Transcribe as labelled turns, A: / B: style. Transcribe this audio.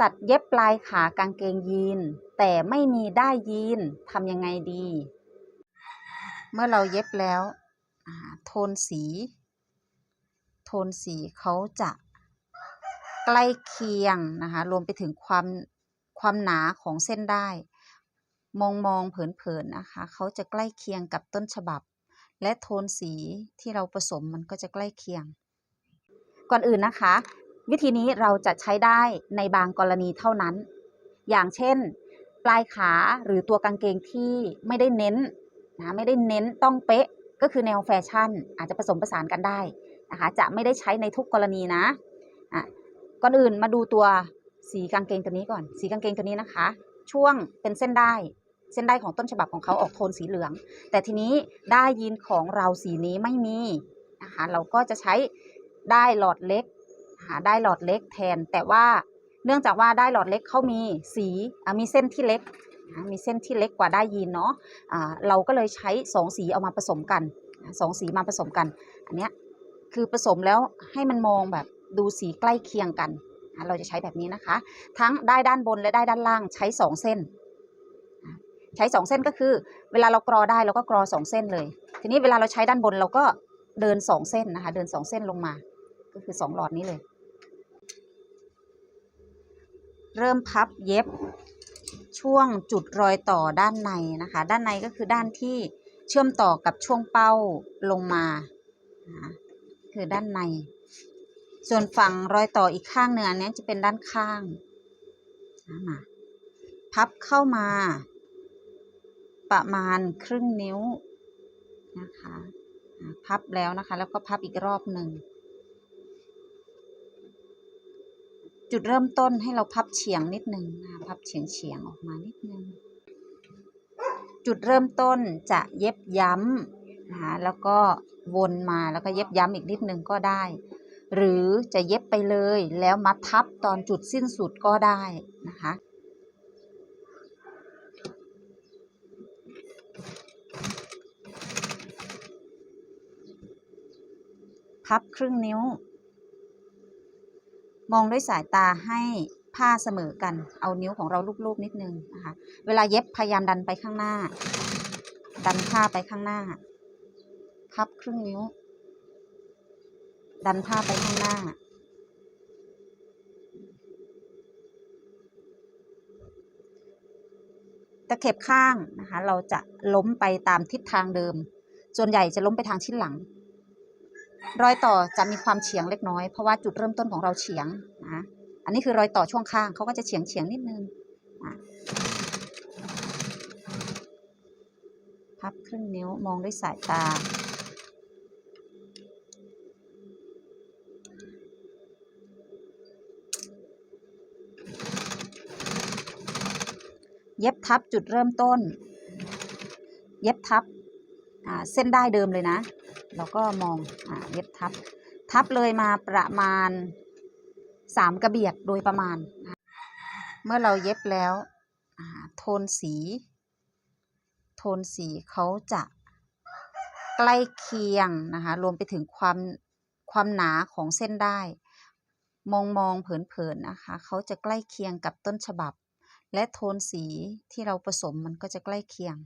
A: ตัดเย็บปลายขากางเกงยีน แต่ไม่มีได้ายยีนทำยังไงดี เมื่อเราเย็บแล้วโทนสี โทนสีเขาจะใกล้เคียงนะคะรวมไปถึงความความหนาของเส้นได้ มองมองเผินๆนะคะเขาจะใกล้เคียงกับต้นฉบับ และโทนสีที่เราผสมมันก็จะใกล้เคียง ก่อนอื่นนะคะ วิธีนี้เราจะใช้ได้ในบางกรณีเท่านั้น อย่างเช่น ปลายขาหรือตัวกางเกงที่ไม่ได้เน้นนะไม่ได้เน้นต้องเป๊ะก็คือแนวแฟชั่น อาจจะผสมผสานกันได้นะคะจะไม่ได้ใช้ในทุกกรณีนะอะก่อนอื่นมาดูตัวสีกางเกงตัวนี้ก่อน สีกางเกงตัวนี้นะคะ ช่วงเป็นเส้นได้เส้นได้ของต้นฉบับของเขาออกโทนสีเหลือง แต่ทีนี้ได้ยีนของเราสีนี้ไม่มีนะคะเราก็จะใช้ได้หลอดเล็ก หาได้หลอดเล็กแทน แต่ว่าเนื่องจากว่าได้หลอดเล็กเขามีสีมีเส้นที่เล็กมีเส้นที่เล็กกว่าได้ยีนเนาะอ่าเราก็เลยใช้สองสีเอามาผสมกันสองสีมาผสมกัน อันเนี้ยคือผสมแล้วให้มันมองแบบดูสีใกล้เคียงกัน เราจะใช้แบบนี้นะคะ ทั้งได้ด้านบนและได้ด้านล่างใช้สองเส้น ใช้สองเส้นก็คือ เวลาเรากรอได้เราก็กรอสองเส้นเลย ทีนี้เวลาเราใช้ด้านบนเราก็เดินสองเส้นนะคะ เดินสองเส้นลงมา ก็คือสองหลอดนี้เลย เริ่มพับเย็บช่วงจุดรอยต่อด้านในนะคะ ด้านในก็คือด้านที่เชื่อมต่อกับช่วงเป้าลงมา คือด้านใน ส่วนฝั่งรอยต่ออีกข้างหนึ่งอันนี้จะเป็นด้านข้างมาพับเข้ามา ประมาณครึ่งนิ้วนะคะ พับแล้วนะคะ แล้วก็พับอีกรอบหนึ่ง จุดเริ่มต้นให้เราพับเฉียงนิดนึงนะพับเฉียงเฉียงๆออกมานิดนึง จุดเริ่มต้นจะเย็บย้ำนะคะแล้วก็วนมาแล้วก็เย็บย้ำอีกนิดนึงก็ได้ หรือจะเย็บไปเลยแล้วมาทับตอนจุดสิ้นสุดก็ได้นะคะพับครึ่งนิ้ว มองด้วยสายตาให้ผ้าเสมอกัน เอานิ้วของเราลูบๆนิดนึงนะคะ เวลาเย็บพยายามดันไปข้างหน้า ดันผ้าไปข้างหน้า พับครึ่งนิ้ว ดันผ้าไปข้างหน้า ตะเข็บข้างนะคะ เราจะล้มไปตามทิศทางเดิม ส่วนใหญ่จะล้มไปทางชิ้นหลัง รอยต่อจะมีความเฉียงเล็กน้อยเพราะว่าจุดเริ่มต้นของเราเฉียงนะอันนี้คือรอยต่อช่วงข้างเขาก็จะเฉียงเฉียงนิดนึงอะพับครึ่งนิ้วมองด้วยสายตา เย็บทับจุดเริ่มต้น เย็บทับ เส้นได้เดิมเลยนะ แล้วก็มองอเย็บทับ ทับเลยมาประมาณสามกระเบียดโดยประมาณ เมื่อเราเย็บแล้วโทนสี โทนสีเขาจะใกล้เคียงนะคะ รวมไปถึงความความหนาของเส้นได้ มองมองเผินๆนะคะ เขาจะใกล้เคียงกับต้นฉบับ และโทนสีที่เราผสมมันก็จะใกล้เคียง